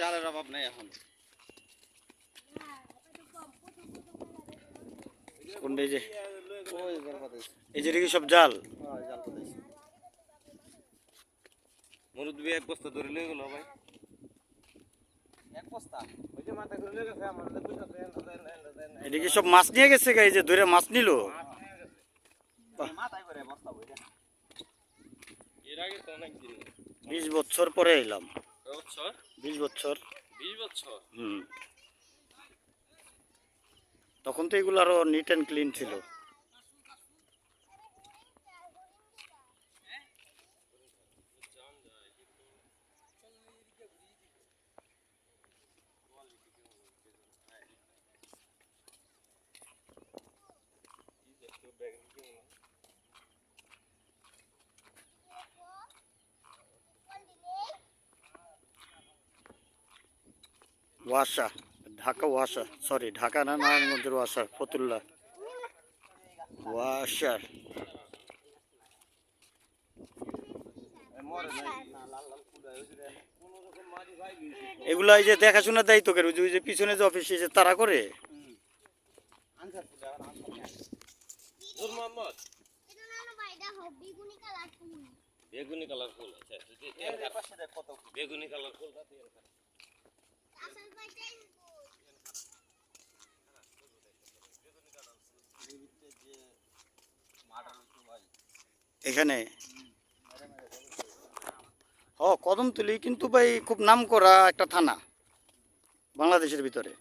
জালের অভাব নেই এখন। কোনটা এই যে? ওই জাল এই যে কি সব জাল। হ্যাঁ জাল পাতাইছে মুরুদ এক বস্তা ধরে লয়ে গেল ভাই। এক বস্তা? ওই যে মাথা করে লয়ে গেছে আমার তো বুঝতে এটা কি সব মাছ নিয়ে গেছে গা এই যে ধরে মাছ নিল। মাথায় করে বস্তা বই এর আগে তো অনেক দিন। বিশ বছর পরে এলাম। বিশ বছর। বিশ বছর? হুম। তখন তো এগুলো আরও নিট অ্যান্ড ক্লিন ছিল। ওয়াসা ঢাকা ওয়াসা সরি ঢাকা না নারায়ণগঞ্জের ওয়াসা ফতুল্লা ভাই এগুলা এই যে দেখাশোনা দায়িত্ব করে ওই যে- ওই যে পিছনে যে অফিসে যে তারা করে বেগুনি কালার ফুল আচ্ছা পাশে দেখ কত বেগুনি কালার ফুল এখানে? ও কদমতলি কিন্তু ভাই খুব নাম করা একটা থানা বাংলাদেশের ভিতরে।